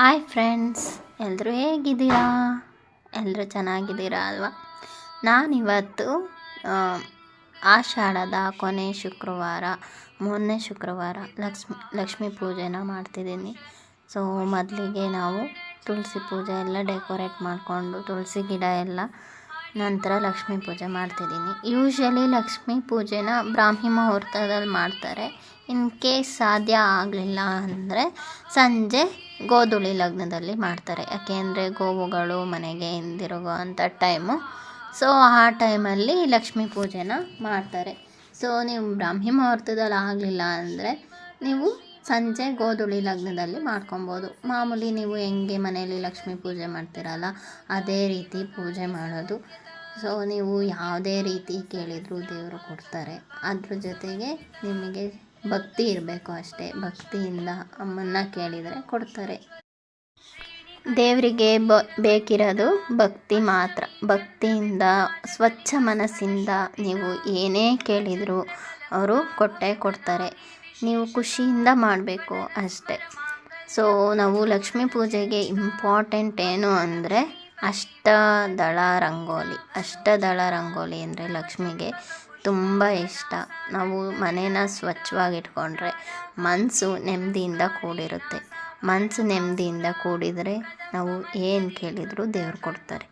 Hi friends ಎಲ್ಲರೂ ಹೇಗಿದ್ದೀರಾ? ಎಲ್ಲರೂ ಚೆನ್ನಾಗಿದ್ದೀರಾ ಅಲ್ವಾ? ನಾನಿವತ್ತು ಆಷಾಢದ ಕೊನೆ ಶುಕ್ರವಾರ, ಮೊನ್ನೆ ಶುಕ್ರವಾರ ಲಕ್ಷ್ಮಿ, ಲಕ್ಷ್ಮೀ ಪೂಜೆನ ಮಾಡ್ತಿದ್ದೀನಿ. ಸೊ ಮೊದಲಿಗೆ ನಾವು ತುಳಸಿ ಪೂಜೆ ಎಲ್ಲ ಡೆಕೋರೇಟ್ ಮಾಡಿಕೊಂಡು, ತುಳಸಿ ಗಿಡ ಎಲ್ಲ ನಂತರ ಲಕ್ಷ್ಮೀ ಪೂಜೆ ಮಾಡ್ತಿದ್ದೀನಿ. ಯೂಶ್ವಲಿ ಲಕ್ಷ್ಮೀ ಪೂಜೆನ ಬ್ರಾಹ್ಮಿ ಮುಹೂರ್ತದಲ್ಲಿ ಮಾಡ್ತಾರೆ. ಇನ್ ಕೇಸ್ ಸಾಧ್ಯ ಆಗಲಿಲ್ಲ ಅಂದರೆ ಸಂಜೆ ಗೋಧುಳಿ ಲಗ್ನದಲ್ಲಿ ಮಾಡ್ತಾರೆ. ಯಾಕೆಂದರೆ ಗೋವುಗಳು ಮನೆಗೆ ಹಿಂದಿರುಗೋ ಅಂಥ ಟೈಮು ಸೊ ಆ ಟೈಮಲ್ಲಿ ಲಕ್ಷ್ಮೀ ಪೂಜೆನ ಮಾಡ್ತಾರೆ. ಸೊ ನೀವು ಬ್ರಾಹ್ಮಿ ಮುಹೂರ್ತದಲ್ಲಿ ಆಗಲಿಲ್ಲ ಅಂದರೆ ನೀವು ಸಂಜೆ ಗೋಧುಳಿ ಲಗ್ನದಲ್ಲಿ ಮಾಡ್ಕೊಬೋದು. ಮಾಮೂಲಿ ನೀವು ಹೆಂಗೆ ಮನೆಯಲ್ಲಿ ಲಕ್ಷ್ಮೀ ಪೂಜೆ ಮಾಡ್ತೀರಲ್ಲ, ಅದೇ ರೀತಿ ಪೂಜೆ ಮಾಡೋದು. ಸೊ ನೀವು ಯಾವುದೇ ರೀತಿ ಕೇಳಿದರೂ ದೇವರು ಕೊಡ್ತಾರೆ. ಅದ್ರ ಜೊತೆಗೆ ನಿಮಗೆ ಭಕ್ತಿ ಇರಬೇಕು ಅಷ್ಟೇ. ಭಕ್ತಿಯಿಂದ ಅಮ್ಮನ್ನ ಕೇಳಿದರೆ ಕೊಡ್ತಾರೆ. ದೇವರಿಗೆ ಬ, ಬೇಕಿರೋದು ಭಕ್ತಿ ಮಾತ್ರ. ಭಕ್ತಿಯಿಂದ, ಸ್ವಚ್ಛ ಮನಸ್ಸಿಂದ ನೀವು ಏನೇ ಕೇಳಿದರೂ ಅವರು ಕೊಟ್ಟೇ ಕೊಡ್ತಾರೆ. ನೀವು ಖುಷಿಯಿಂದ ಮಾಡಬೇಕು ಅಷ್ಟೇ. ಸೊ ನಾವು ಲಕ್ಷ್ಮೀ ಪೂಜೆಗೆ ಇಂಪಾರ್ಟೆಂಟ್ ಏನು ಅಂದರೆ ಅಷ್ಟದಳ ರಂಗೋಲಿ. ಅಷ್ಟದಳ ರಂಗೋಲಿ ಅಂದರೆ ಲಕ್ಷ್ಮಿಗೆ ತುಂಬ ಇಷ್ಟ. ನಾವು ಮನೇನ ಸ್ವಚ್ಛವಾಗಿಟ್ಕೊಂಡ್ರೆ ಮನಸ್ಸು ನೆಮ್ಮದಿಯಿಂದ ಕೂಡಿರುತ್ತೆ. ಮನಸ್ಸು ನೆಮ್ಮದಿಯಿಂದ ಕೂಡಿದರೆ ನಾವು ಏನು ಕೇಳಿದರೂ ದೇವ್ರು ಕೊಡ್ತಾರೆ.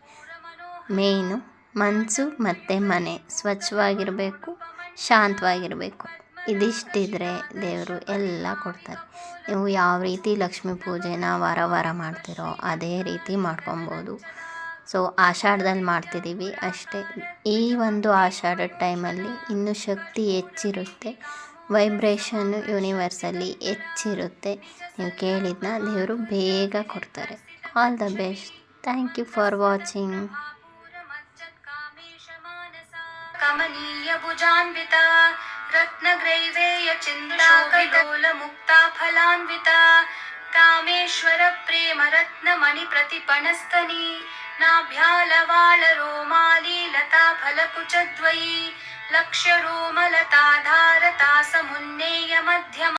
ಮೇಯ್ನು ಮನಸ್ಸು ಮತ್ತು ಮನೆ. ಸ್ವಚ್ಛವಾಗಿರಬೇಕು, ಶಾಂತವಾಗಿರಬೇಕು. ಇದಿಷ್ಟಿದ್ರೆ ದೇವರು ಎಲ್ಲ ಕೊಡ್ತಾರೆ. ನೀವು ಯಾವ ರೀತಿ ಲಕ್ಷ್ಮೀ ಪೂಜೆನ ವಾರ ವಾರ ಮಾಡ್ತೀರೋ ಅದೇ ರೀತಿ ಮಾಡ್ಕೊಬೋದು. ಸೊ, ಆಷಾಢದಲ್ಲಿ ಮಾಡ್ತಿದ್ದೀವಿ ಅಷ್ಟೇ. ಈ ಒಂದು ಆಷಾಢದ ಟೈಮಲ್ಲಿ ಇನ್ನೂ ಶಕ್ತಿ ಹೆಚ್ಚಿರುತ್ತೆ. ವೈಬ್ರೇಷನ್ನು ಯೂನಿವರ್ಸಲ್ಲಿ ಹೆಚ್ಚಿರುತ್ತೆ. ನೀವು ಕೇಳಿದ್ನ ದೇವರು ಬೇಗ ಕೊಡ್ತಾರೆ. All the best. Thank you for watching. ಕಮನೀಯ ಭುಜಾನ್ವಿತ. रत्नग्रैवेय मुक्ता फलान्विता कामेश्वर प्रेम रत्नमणिप्रतिपणस्तनी नाभ्यालवालरोमाली लता फलकुच फलकुचद्वयी लक्ष्यरोमलताधारता समुन्नेय मध्यम